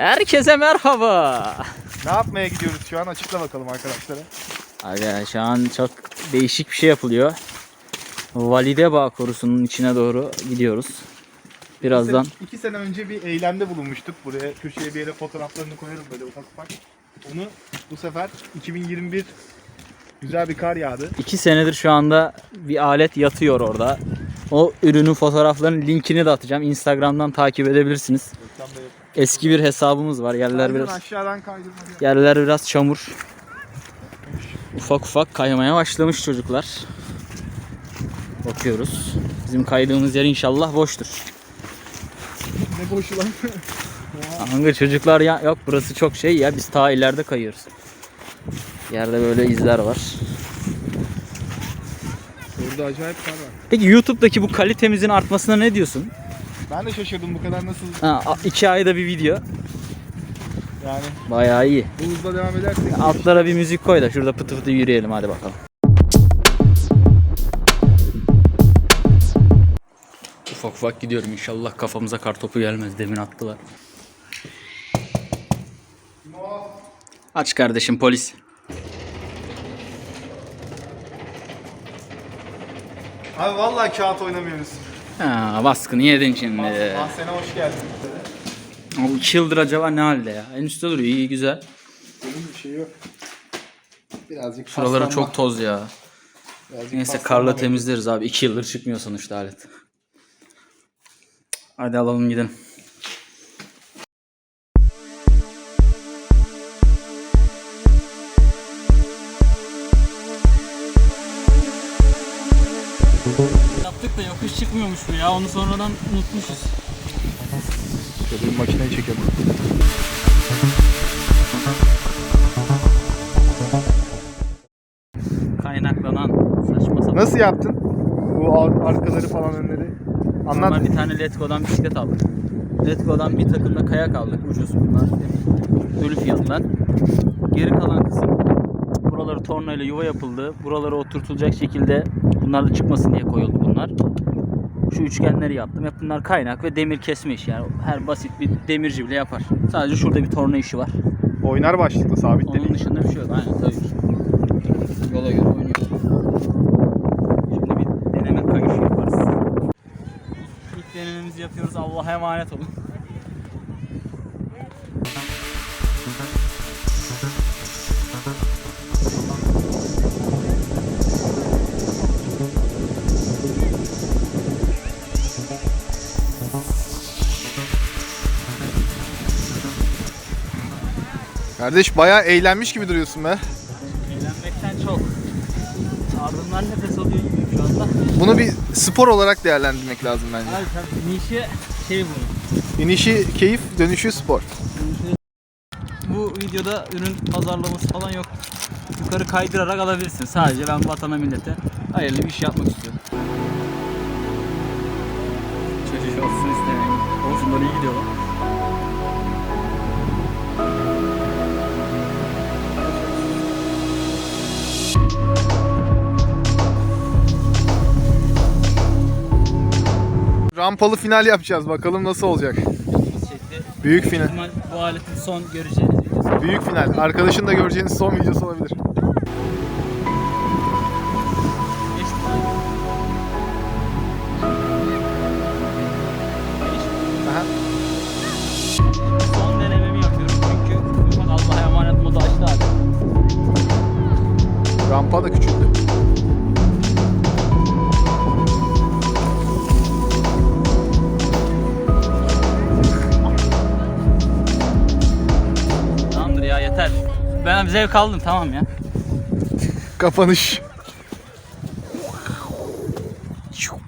Herkese merhaba. Ne yapmaya gidiyoruz şu an? Açıkla bakalım arkadaşlara. Aga şu an çok değişik bir şey yapılıyor. Valide Bağ korusunun içine doğru gidiyoruz. Birazdan İki, iki sene önce bir eylemde bulunmuştuk. Buraya köşeye bir yere fotoğraflarını koyarım böyle ufak ufak. Onu bu sefer 2021 güzel bir kar yağdı. iki senedir şu anda bir alet yatıyor orada. O ürünün fotoğraflarının linkini de atacağım. Instagram'dan takip edebilirsiniz. Eski bir hesabımız var. Yerler biraz aşağıdan kaydırma. yerler biraz çamur. Ufak ufak kaymaya başlamış çocuklar. Bakıyoruz. Bizim kaydığımız yer inşallah boştur. Ne boşu lan. Hangi çocuklar ya yok burası çok şey ya biz ta ileride kayıyoruz. Yerde böyle izler var. Orada acayip kar var. Peki YouTube'daki bu kalitemizin artmasına ne diyorsun? Ben de şaşırdım bu kadar nasıl Ha, iki ayda bir video. yani Bayağı iyi. bu hızla devam edersek. Altlara bir müzik koy da şurada pıtı pıtı yürüyelim hadi bakalım. Ufak ufak gidiyorum inşallah kafamıza kar topu gelmez demin attılar. Aç kardeşim polis. Abi vallahi kağıt oynamıyoruz. Ha, baskını yedin şimdi. Ah sene hoş geldin. Abi iki yıldır acaba ne halde ya? En üstte duruyor iyi güzel. Benim bir şey yok. Birazcık Şuraları paslanma- çok toz ya. birazcık Neyse paslanma karla temizleriz abi. İki yıldır çıkmıyor sonuçta alet. Hadi alalım gidelim. Yaptık da yokuş çıkmıyormuş bu ya. Onu sonradan unutmuşuz. Şöyle bir makineyi çekelim. Kaynaklanan saçma sapan. Nasıl yaptın? Bu ar- arkaları falan önleri. Normal Anlat. bir tane Letgo'dan bisiklet aldık. Letgo'dan bir takım da kayak aldık. Ucuz bunlar. Ölü fiyatlar. Geri kalan kısım buraları tornayla yuva yapıldı. Buraları oturtulacak şekilde bunlar da çıkmasın diye koyuldu bunlar. Şu üçgenleri yaptım. Hep bunlar kaynak ve demir kesme işi yani. Her basit bir demirci bile yapar. Sadece şurada bir torna işi var. Oynar başlıklı sabit Onun değil. dışında bir şey yok. Aynen tabii ki. Yola göre oynuyor. Şimdi bir deneme kayışı yaparız. İlk denememizi yapıyoruz. Allah'a emanet olun. Kardeş bayağı eğlenmiş gibi duruyorsun be. Eğlenmekten çok. Ardından nefes alıyor gibiyim şu anda. Bunu bir spor olarak değerlendirmek lazım bence. Abi tabii nişi şey bu. İnişi keyif, dönüşü spor. Bu videoda ürün pazarlaması falan yok. Yukarı kaydırarak alabilirsin. Sadece ben vatana millete hayırlı bir iş yapmak istiyorum. Çocuk olsun istemeyin. Oğlum şunlar iyi gidiyor Rampalı final yapacağız. Bakalım nasıl olacak. Şekli. Büyük final. İhtimal bu aletin son göreceğiniz videosu. Büyük final. Arkadaşın da göreceğiniz son videosu olabilir. Aha. Son denememi yapıyorum çünkü Allah'a emanet modu açtı abi. Rampa da küçüldü. Yeter. Ben zevk aldım tamam ya. Kapanış.